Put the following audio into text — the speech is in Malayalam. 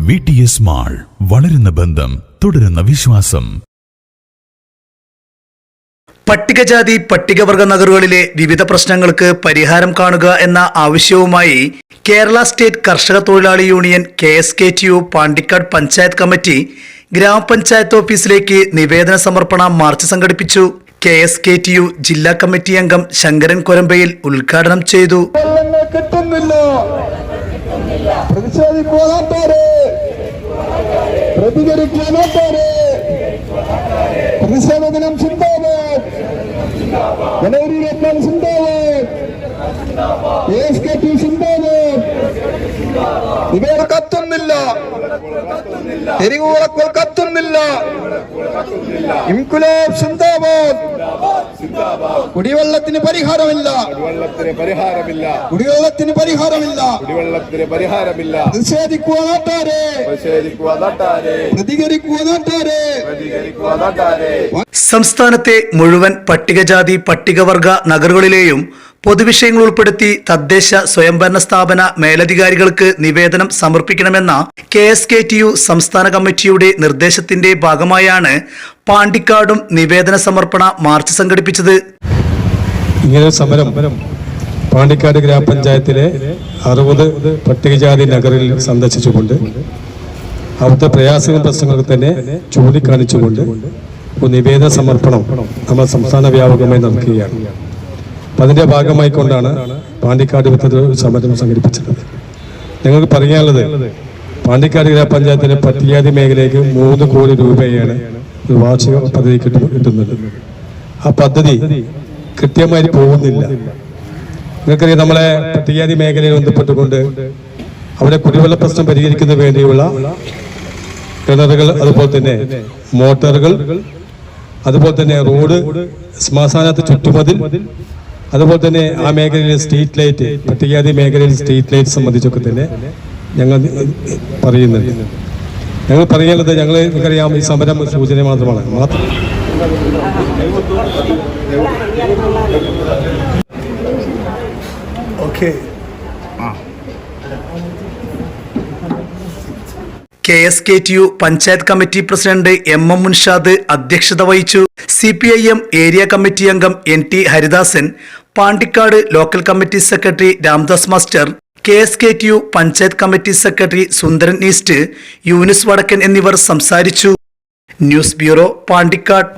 വി ടി എസ് മാൾ വളരുന്ന ബന്ധം തുടരുന്ന വിശ്വാസം. പട്ടികജാതി പട്ടികവർഗ നഗറുകളിലെ വിവിധ പ്രശ്നങ്ങൾക്ക് പരിഹാരം കാണുക എന്ന ആവശ്യവുമായി കേരള സ്റ്റേറ്റ് കർഷക തൊഴിലാളി union K S K T U Pandikkad panchayat committee ഗ്രാമപഞ്ചായത്ത് ഓഫീസിലേക്ക് നിവേദന സമർപ്പണ മാർച്ച് സംഘടിപ്പിച്ചു. K S K T U ജില്ലാ കമ്മിറ്റി അംഗം ശങ്കരൻ കൊരമ്പയിൽ ഉദ്ഘാടനം ചെയ്തു. കിട്ടുന്നില്ല. പ്രതിഷേധിക്കാനാട്ടാരെ പ്രതികരിക്കാനാട്ടാരെ പ്രതിഷേധ ദിനം സിന്ദാബാദ്. ജനുവരി ഇരുപത്തിനാല് സിന്ദാബാദ് എസ് കെ ടി സിന്ദാബാദ്. ഇവയുടെ കത്തുന്നില്ല എരികൂറക്കുകൾ കത്തുന്നില്ല ഇൻകുലാബ് സിന്ദാബാദ്. കുടിവെള്ളത്തിന് പരിഹാരമില്ല. കുടിവെള്ളത്തിന് പരിഹാരമില്ല. കുടിവെള്ളത്തിന് പരിഹാരമില്ല. കുടിവെള്ളത്തിന് പരിഹാരമില്ല. നിഷേധിക്കുക നാട്ടാരെ. നിഷേധിക്കുക നാട്ടാരെ. പ്രതികരിക്കുക നാട്ടാരെ. പ്രതികരിക്കുക നാട്ടാരെ. സംസ്ഥാനത്തെ മുഴുവൻ പട്ടികജാതി പട്ടികവർഗ നഗറുകളിലെയും പൊതുവിഷയങ്ങൾ ഉൾപ്പെടുത്തി തദ്ദേശ സ്വയംഭരണ സ്ഥാപന മേലധികാരികൾക്ക് നിവേദനം സമർപ്പിക്കണമെന്ന K S K T U സംസ്ഥാന കമ്മിറ്റിയുടെ നിർദ്ദേശത്തിന്റെ ഭാഗമായാണ് പാണ്ടിക്കാടും നിവേദന സമർപ്പണ മാർച്ച് സംഘടിപ്പിച്ചത്. ഇങ്ങനെ സമരം പാണ്ടിക്കാട് ഗ്രാമപഞ്ചായത്തിലെ അറുപത് പട്ടികജാതി നഗറിൽ സന്ദർശിച്ചുകൊണ്ട് അവിടുത്തെ പ്രയാസങ്ങളും പ്രശ്നങ്ങൾക്ക് തന്നെ ചൂണ്ടിക്കാണിച്ചുകൊണ്ട് നിവേദന സമർപ്പണം നമ്മൾ സംസ്ഥാന വ്യാപകമായി നടക്കുകയാണ്. അപ്പം അതിന്റെ ഭാഗമായിക്കൊണ്ടാണ് പാണ്ടിക്കാട് ഒരു സമരം സംഘടിപ്പിച്ചത് ഞങ്ങൾക്ക് പറയാനുള്ളത് പാണ്ടിക്കാട് ഗ്രാമപഞ്ചായത്തിലെ പട്ടികാതി മേഖലയ്ക്ക് മൂന്ന് കോടി രൂപയാണ് ഒരു വാർഷിക പദ്ധതി കിട്ടുന്നത്. ആ പദ്ധതി കൃത്യമായി പോകുന്നില്ല. നിങ്ങൾക്കറിയാം നമ്മളെ പട്ടികാതി മേഖലയിൽ ബന്ധപ്പെട്ടുകൊണ്ട് അവിടെ കുടിവെള്ള പ്രശ്നം പരിഹരിക്കുന്നതിന് വേണ്ടിയുള്ള കിണറുകൾ അതുപോലെ തന്നെ മോട്ടോറുകൾ അതുപോലെ തന്നെ റോഡ് ശ്മശാനത്ത് ചുറ്റുമതിൽ അതുപോലെ തന്നെ ആ മേഖലയിലെ സ്ട്രീറ്റ് ലൈറ്റ് പട്ടികജാതി മേഖലയിൽ സ്ട്രീറ്റ് ലൈറ്റ് സംബന്ധിച്ചൊക്കെ തന്നെ ഞങ്ങൾ പറയുന്നുണ്ട്. ഞങ്ങൾ പറയുന്നത് ഞങ്ങൾ നിങ്ങൾക്കറിയാം ഈ സമരം സൂചന മാത്രമാണ്. മാത്രം. K S K T U panchayat committee president M M Munshad അധ്യക്ഷത വഹിച്ചു. C P I M area committee അംഗം N T Haridasan Pandikkad local committee secretary Ramdas master K S K T U panchayat committee secretary Sundaran east Younis വടക്കൻ എന്നിവർ സംസാരിച്ചു. News bureau Pandikkad.